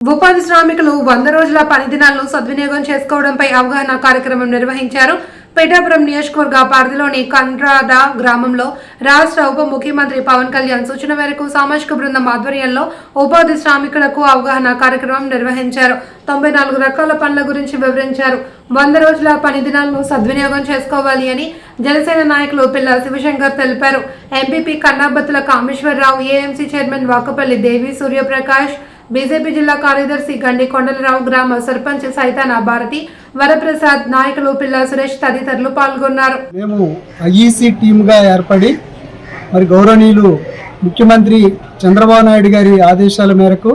ఉపాధి శ్రామికులు వంద రోజుల పని దినాలను సద్వినియోగం చేసుకోవడంపై అవగాహన కార్యక్రమం నిర్వహించారు. పిఠాపురం నియోజకవర్గ పరిధిలోని కండ్రాద గ్రామంలో రాష్ట్ర ఉప ముఖ్యమంత్రి పవన్ కళ్యాణ్ సూచన మేరకు సామాజిక బృందం ఆధ్వర్యంలో ఉపాధి శ్రామికులకు అవగాహన కార్యక్రమం నిర్వహించారు. తొంభై నాలుగు రకాల పనుల గురించి వివరించారు. వంద రోజుల పని దినాలను సద్వినియోగం చేసుకోవాలి అని జనసేన నాయకులు పిల్ల శివశంకర్ తెలిపారు. MPP Kannabathula Kameswararao AMC chairman Vakapalli Devi Suryaprakash BJP జిల్లా కార్యదర్శి గండి కొండలరావు గ్రామ సర్పంచ్ సైతాన భారతి వరప్రసాద్ నాయకులు పిల్ల సురేష్ తదితరులు పాల్గొన్నారు. మేము ఐఈసీ టీమ్గా ఏర్పడి మరి గౌరవనీయులు ముఖ్యమంత్రి చంద్రబాబు నాయుడు గారి ఆదేశాల మేరకు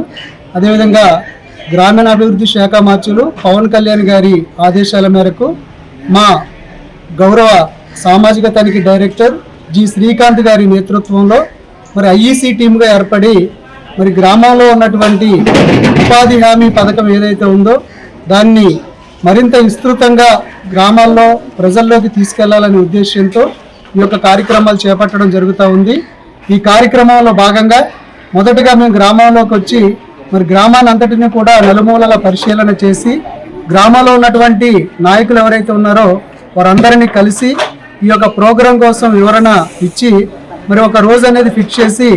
అదేవిధంగా గ్రామీణాభివృద్ధి శాఖ మార్చులు పవన్ కళ్యాణ్ గారి ఆదేశాల మేరకు మా గౌరవ సామాజిక తనిఖీ డైరెక్టర్ జి శ్రీకాంత్ గారి నేతృత్వంలో మరి ఐఈసీ టీమ్గా ఏర్పడి మరి గ్రామంలో ఉన్నటువంటి ఉపాధి హామీ పథకం ఏదైతే ఉందో దాన్ని మరింత విస్తృతంగా గ్రామాల్లో ప్రజల్లోకి తీసుకెళ్ళాలనే ఉద్దేశంతో ఈ యొక్క కార్యక్రమాలు చేపట్టడం జరుగుతూ ఉంది. ఈ కార్యక్రమంలో భాగంగా మొదటగా మేము గ్రామంలోకి వచ్చి మరి గ్రామాన్ని అంతటిని కూడా నలుమూలల పరిశీలన చేసి గ్రామంలో ఉన్నటువంటి నాయకులు ఎవరైతే ఉన్నారో వారందరినీ కలిసి ఈ యొక్క ప్రోగ్రాం కోసం వివరణ ఇచ్చి మరి ఒక రోజు అనేది ఫిక్స్ చేసి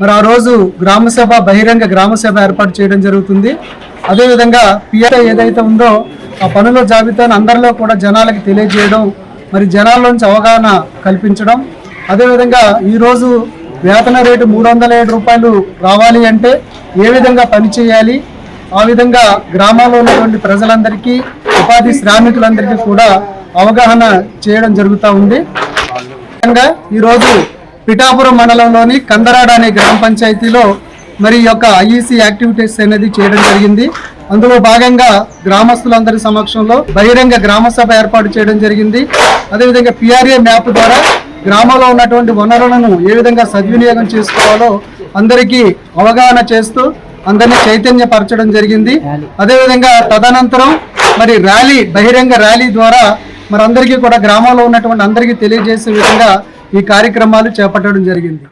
మరి ఆ రోజు గ్రామసభ బహిరంగ గ్రామసభ ఏర్పాటు చేయడం జరుగుతుంది. అదేవిధంగా పిఆర్ఐ ఏదైతే ఉందో ఆ పనుల జాబితాను అందరిలో కూడా జనాలకి తెలియజేయడం మరి జనాల్లోంచి అవగాహన కల్పించడం. అదేవిధంగా ఈరోజు వేతన రేటు మూడు వందల ఏడు రూపాయలు రావాలి అంటే ఏ విధంగా పని చేయాలి? ఆ విధంగా గ్రామాల్లో ఉన్నటువంటి ప్రజలందరికీ ఉపాధి శ్రామికులందరికీ కూడా అవగాహన చేయడం జరుగుతూ ఉంది. ముఖ్యంగా ఈరోజు పిఠాపురం మండలంలోని కందరాడ అనే గ్రామ పంచాయతీలో మరి యొక్క ఐఈసీ యాక్టివిటీస్ అనేది చేయడం జరిగింది. అందులో భాగంగా గ్రామస్తులందరి సమక్షంలో బహిరంగ గ్రామ సభ ఏర్పాటు చేయడం జరిగింది. అదేవిధంగా పిఆర్ఏ మ్యాప్ ద్వారా గ్రామంలో ఉన్నటువంటి వనరులను ఏ విధంగా సద్వినియోగం చేసుకోవాలో అందరికీ అవగాహన చేస్తూ అందరినీ చైతన్యపరచడం జరిగింది. అదేవిధంగా తదనంతరం మరి ర్యాలీ బహిరంగ ర్యాలీ ద్వారా మరి అందరికీ కూడా గ్రామంలో ఉన్నటువంటి అందరికీ తెలియజేసే విధంగా ఈ కార్యక్రమాలు చేపట్టడం జరిగింది.